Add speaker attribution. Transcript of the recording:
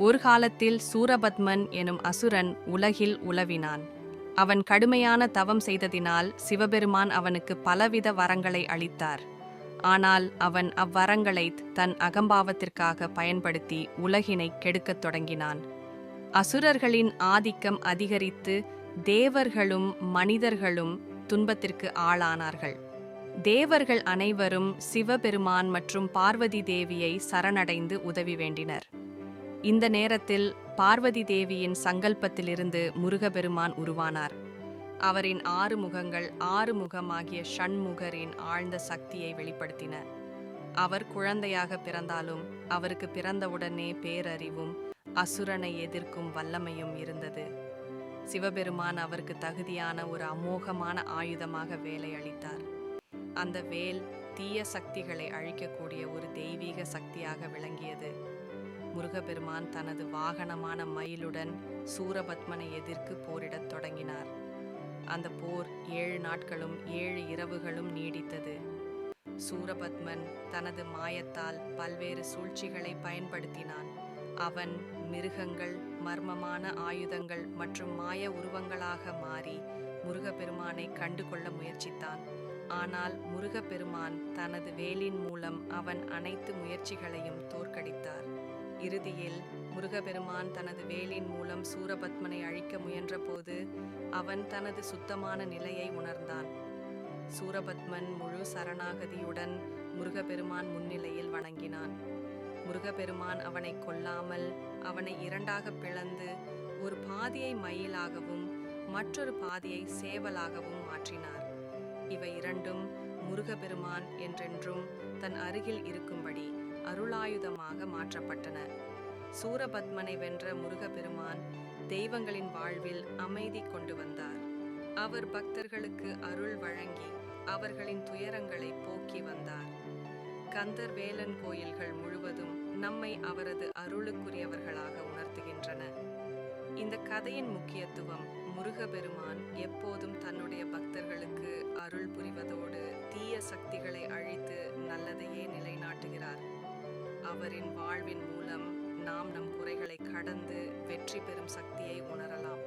Speaker 1: ஒரு காலத்தில் சூரபத்மன் எனும் அசுரன் உலகில் உலவினான். அவன் கடுமையான தவம் செய்ததினால் சிவபெருமான் அவனுக்கு பலவித வரங்களை அளித்தார். ஆனால் அவன் அவ்வரங்களை தன் அகம்பாவத்திற்காக பயன்படுத்தி உலகினை கெடுக்கத் தொடங்கினான். அசுரர்களின் ஆதிக்கம் அதிகரித்து தேவர்களும் மனிதர்களும் துன்பத்திற்கு ஆளானார்கள். தேவர்கள் அனைவரும் சிவபெருமான் மற்றும் பார்வதி தேவியை சரணடைந்து உதவி வேண்டினர். இந்த நேரத்தில் பார்வதி தேவியின் சங்கல்பத்திலிருந்து முருகபெருமான் உருவானார். அவரின் ஆறு முகங்கள் ஆறு முகமாகிய ஷண்முகரின் ஆழ்ந்த சக்தியை வெளிப்படுத்தின. அவர் குழந்தையாக பிறந்தாலும் அவருக்கு பிறந்தவுடனே பேரறிவும் அசுரனை எதிர்க்கும் வல்லமையும் இருந்தது. சிவபெருமான் அவருக்கு தகுதியான ஒரு அமோகமான ஆயுதமாக வேலை அளித்தார் அந்த வேல் தீய சக்திகளை அழிக்கக்கூடிய ஒரு தெய்வீக சக்தியாக விளங்கியது. முருகபெருமான் தனது வாகனமான மயிலுடன் சூரபத்மனை எதிர்க்கு போரிடத் தொடங்கினார். அந்த போர் ஏழு நாட்களும் ஏழு இரவுகளும் நீடித்தது. சூரபத்மன் தனது மாயத்தால் பல்வேறு சூழ்ச்சிகளை பயன்படுத்தினான். அவன் மிருகங்கள் மர்மமான ஆயுதங்கள் மற்றும் மாய உருவங்களாக மாறி முருகப்பெருமானை கண்டுகொள்ள முயற்சித்தான். ஆனால் முருகப்பெருமான் தனது வேலின் மூலம் அவன் அனைத்து முயற்சிகளையும் தோற்கடித்தார். இறுதியில் முருகபெருமான் தனது வேலின் மூலம் சூரபத்மனை அழிக்க முயன்றபோது அவன் தனது சுத்தமான நிலையை உணர்ந்தான். சூரபத்மன் முழு சரணாகதியுடன் முருகபெருமான் முன்னிலையில் வணங்கினான். முருகபெருமான் அவனை கொல்லாமல் அவனை இரண்டாக பிளந்து ஒரு பாதியை மயிலாகவும் மற்றொரு பாதியை சேவலாகவும் மாற்றினார். இவை இரண்டும் முருகபெருமான் என்றென்றும் தன் அருகில் இருக்கும்படி அருளாயுதமாக மாற்றப்பட்டன. சூரபத்மனை வென்ற முருகப்பெருமான் தெய்வங்களின் வாழ்வில் அமைதி கொண்டு வந்தார். அவர் பக்தர்களுக்கு அருள் வழங்கி அவர்களின் துயரங்களை போக்கி வந்தார். கந்தர் வேலன் கோயில்கள் முழுவதும் நம்மை அவரது அருளுக்குரியவர்களாக உணர்த்துகின்றன. இந்த கதையின் முக்கியத்துவம் முருகபெருமான் எப்போதும் தன்னுடைய பக்தர்களுக்கு அருள் புரிவதோடு தீய சக்திகளை அழித்து நல்லதையே நிலைநாட்டுகிறார். அவரின் வாழ்வின் மூலம் நாம் நம் குறைகளை கடந்து வெற்றி பெறும் சக்தியை உணரலாம்.